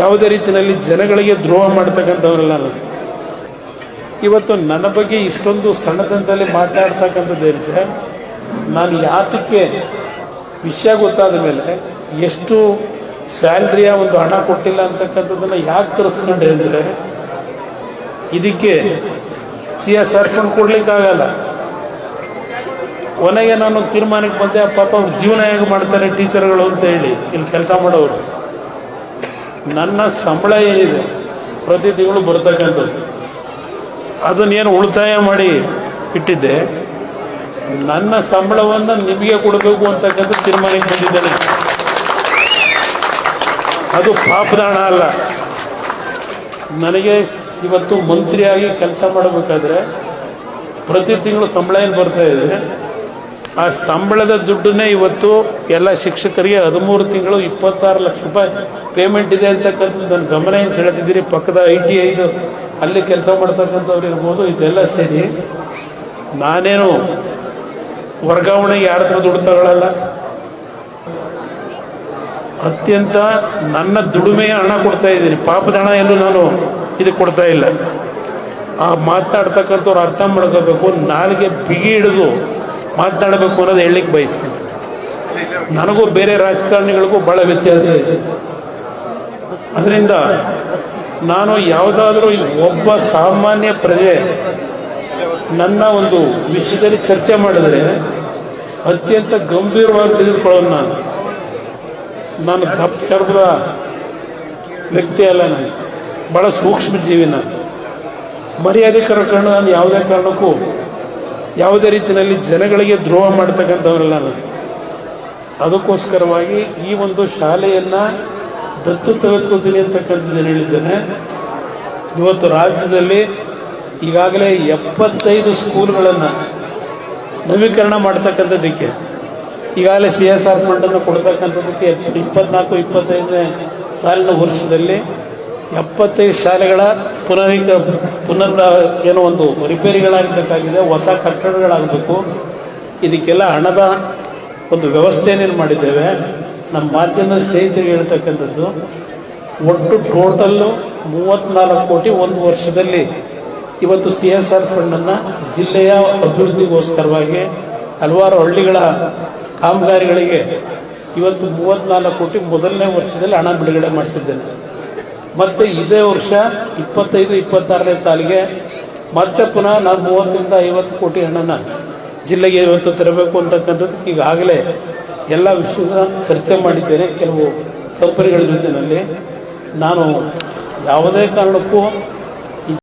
ಯಾವುದೇ ರೀತಿಯಲ್ಲಿ ಜನಗಳಿಗೆ ದ್ರೋಹ ಮಾಡ್ತಕ್ಕಂಥವ್ರಲ್ಲ ನಾನು. ಇವತ್ತು ನನ್ನ ಬಗ್ಗೆ ಇಷ್ಟೊಂದು ಸಣ್ಣತನದಲ್ಲಿ ಮಾತಾಡ್ತಕ್ಕಂಥದ್ದು ಇರುತ್ತೆ ನಾನು ಯಾತಕ್ಕೆ ವಿಷಯ ಗೊತ್ತಾದ ಮೇಲೆ ಎಷ್ಟು ಸ್ಯಾಲ್ರಿಯ ಒಂದು ಹಣ ಕೊಟ್ಟಿಲ್ಲ ಅಂತಕ್ಕಂಥದ್ದನ್ನು ಯಾಕೆ ತರಿಸ್ಕೊಂಡೆ ಹೇಳಿದ್ರೆ ಇದಕ್ಕೆ ಸಿ ಎಸ್ ಆರ್ ಫಂಡ್ ಕೊಡ್ಲಿಕ್ಕಾಗಲ್ಲ. ಕೊನೆಗೆ ನಾನು ತೀರ್ಮಾನಕ್ಕೆ ಬಂದೆ, ಪಾಪ ಅವ್ರ ಜೀವನ ಹೇಗೆ ಮಾಡ್ತಾರೆ ಟೀಚರ್ಗಳು ಅಂತ ಹೇಳಿ, ಇಲ್ಲಿ ಕೆಲಸ ಮಾಡೋರು. ನನ್ನ ಸಂಬಳ ಏನಿದೆ? ಪ್ರತಿ ತಿಂಗಳು ಬರ್ತಕ್ಕಂಥದ್ದು. ಅದನ್ನೇನು ಉಳಿತಾಯ ಮಾಡಿ ಇಟ್ಟಿದ್ದೆ. ನನ್ನ ಸಂಬಳವನ್ನು ನಿಮಗೆ ಕೊಡಬೇಕು ಅಂತಕ್ಕಂಥ ತೀರ್ಮಾನಕ್ಕೆ ಬಂದಿದ್ದೇನೆ ಅದು ಪಾಪದಾಣ ಅಲ್ಲ. ನನಗೆ ಇವತ್ತು ಮಂತ್ರಿಯಾಗಿ ಕೆಲಸ ಮಾಡಬೇಕಾದ್ರೆ ಪ್ರತಿ ತಿಂಗಳು ಸಂಬಳ ಏನು ಬರ್ತಾ ಇದೆ? ಆ ಸಂಬಳದ ದುಡ್ಡನ್ನೇ ಇವತ್ತು ಎಲ್ಲ ಶಿಕ್ಷಕರಿಗೆ ಹದಿಮೂರು ತಿಂಗಳು ಇಪ್ಪತ್ತಾರು ಲಕ್ಷ ರೂಪಾಯಿ ಪೇಮೆಂಟ್ ಇದೆ ಅಂತಕ್ಕಂಥದ್ದು ನನ್ನ ಗಮನ ಏನು ಸೆಳೆತಿದ್ದೀರಿ ಪಕ್ಕದ ಐ ಟಿ ಐದು ಅಲ್ಲಿ ಕೆಲಸ ಮಾಡ್ತಕ್ಕಂಥವ್ರು ಇರ್ಬೋದು, ಇದೆಲ್ಲ ಸೇರಿ ನಾನೇನು ವರ್ಗಾವಣೆ ಯಾರ ಹತ್ರ ದುಡ್ಡು ತಗೊಳ್ಳಲ್ಲ ಅತ್ಯಂತ ನನ್ನ ದುಡಿಮೆಯ ಹಣ ಕೊಡ್ತಾ ಇದ್ದೀನಿ. ಪಾಪದ ಹಣ ಎಲ್ಲೂ ನಾನು ಇದು ಕೊಡ್ತಾ ಇಲ್ಲ. ಆ ಮಾತಾಡ್ತಕ್ಕಂಥವ್ರು ಅರ್ಥ ಮಾಡ್ಕೋಬೇಕು, ನಾಲಿಗೆ ಬಿಗಿ ಹಿಡಿದು ಮಾತನಾಡಬೇಕು ಅನ್ನೋದು ಹೇಳಲಿಕ್ಕೆ ಬಯಸ್ತೀನಿ. ನನಗೂ ಬೇರೆ ರಾಜಕಾರಣಿಗಳಿಗೂ ಬಹಳ ವ್ಯತ್ಯಾಸ ಇದೆ. ಅದರಿಂದ ನಾನು ಯಾವುದಾದ್ರೂ ಒಬ್ಬ ಸಾಮಾನ್ಯ ಪ್ರಜೆ ನನ್ನ ಒಂದು ವಿಷಯದಲ್ಲಿ ಚರ್ಚೆ ಮಾಡಿದ್ರೆ ಅತ್ಯಂತ ಗಂಭೀರವಾಗಿ ತೆಗೆದುಕೊಳ್ಳೋದು ನಾನು. ನಾನು ದಪ್ಪ ಚರ್ಮದ ವ್ಯಕ್ತಿ ಅಲ್ಲ ನಾನು. ಬಹಳ ಸೂಕ್ಷ್ಮ ಜೀವಿ ನಾನು. ಮರ್ಯಾದೆ ನಾನು ಯಾವುದೇ ಕಾರಣಕ್ಕೂ ಯಾವುದೇ ರೀತಿಯಲ್ಲಿ ಜನಗಳಿಗೆ ದ್ರೋಹ ಮಾಡ್ತಕ್ಕಂಥವರೆಲ್ಲ ನಾನು. ಅದಕ್ಕೋಸ್ಕರವಾಗಿ ಈ ಒಂದು ಶಾಲೆಯನ್ನು ದತ್ತು ತೆಗೆದುಕೊಳ್ತೀನಿ ಅಂತಕ್ಕಂಥದ್ದು ಏನು ಹೇಳಿದ್ದೇನೆ. ಇವತ್ತು ರಾಜ್ಯದಲ್ಲಿ ಈಗಾಗಲೇ ಎಪ್ಪತ್ತೈದು ಸ್ಕೂಲ್ಗಳನ್ನು ನವೀಕರಣ ಮಾಡ್ತಕ್ಕಂಥದ್ದಕ್ಕೆ, ಈಗಾಗಲೇ ಸಿ ಎಸ್ ಆರ್ ಫಂಡನ್ನು ಕೊಡ್ತಕ್ಕಂಥದ್ದಕ್ಕೆ ಇಪ್ಪತ್ನಾಲ್ಕು, ಇಪ್ಪತ್ತೈದನೇ ಸಾಲಿನ ವರ್ಷದಲ್ಲಿ ಎಪ್ಪತ್ತೈದು ಶಾಲೆಗಳ ಪುನರೀಕ ಪುನರ್ ಏನೋ ಒಂದು ರಿಪೇರಿಗಳಾಗಬೇಕಾಗಿದೆ, ಹೊಸ ಕಟ್ಟಡಗಳಾಗಬೇಕು, ಇದಕ್ಕೆಲ್ಲ ಹಣದ ಒಂದು ವ್ಯವಸ್ಥೆಯನ್ನೇನು ಮಾಡಿದ್ದೇವೆ, ನಮ್ಮ ಮಾಧ್ಯಮ ಸ್ನೇಹಿತರಿಗೆ ಹೇಳ್ತಕ್ಕಂಥದ್ದು, ಒಟ್ಟು ಟೋಟಲ್ಲು ಮೂವತ್ತ್ನಾಲ್ಕು ಕೋಟಿ ಒಂದು ವರ್ಷದಲ್ಲಿ ಇವತ್ತು ಸಿ ಎಸ್ ಆರ್ ಫಂಡನ್ನು ಜಿಲ್ಲೆಯ ಅಭಿವೃದ್ಧಿಗೋಸ್ಕರವಾಗಿ ಹಲವಾರು ಹಳ್ಳಿಗಳ ಕಾಮಗಾರಿಗಳಿಗೆ ಇವತ್ತು ಮೂವತ್ತ್ನಾಲ್ಕು ಕೋಟಿ ಮೊದಲನೇ ವರ್ಷದಲ್ಲಿ ಹಣ ಬಿಡುಗಡೆ ಮಾಡಿಸಿದ್ದೇನೆ. ಮತ್ತು ಇದೇ ವರ್ಷ ಇಪ್ಪತ್ತೈದು, ಇಪ್ಪತ್ತಾರನೇ ಸಾಲಿಗೆ ಮತ್ತೆ ಪುನಃ ನಾವು ಮೂವತ್ತರಿಂದ ಐವತ್ತು ಕೋಟಿ ಹಣನ ಜಿಲ್ಲೆಗೆ ಇವತ್ತು ತರಬೇಕು ಅಂತಕ್ಕಂಥದ್ದು ಈಗಾಗಲೇ ಎಲ್ಲ ವಿಷಯದ ಚರ್ಚೆ ಮಾಡಿದ್ದೇನೆ. ಕೆಲವು ಕಂಪನಿಗಳ ಜೊತೆಯಲ್ಲಿ ನಾನು ಯಾವುದೇ ಕಾರಣಕ್ಕೂ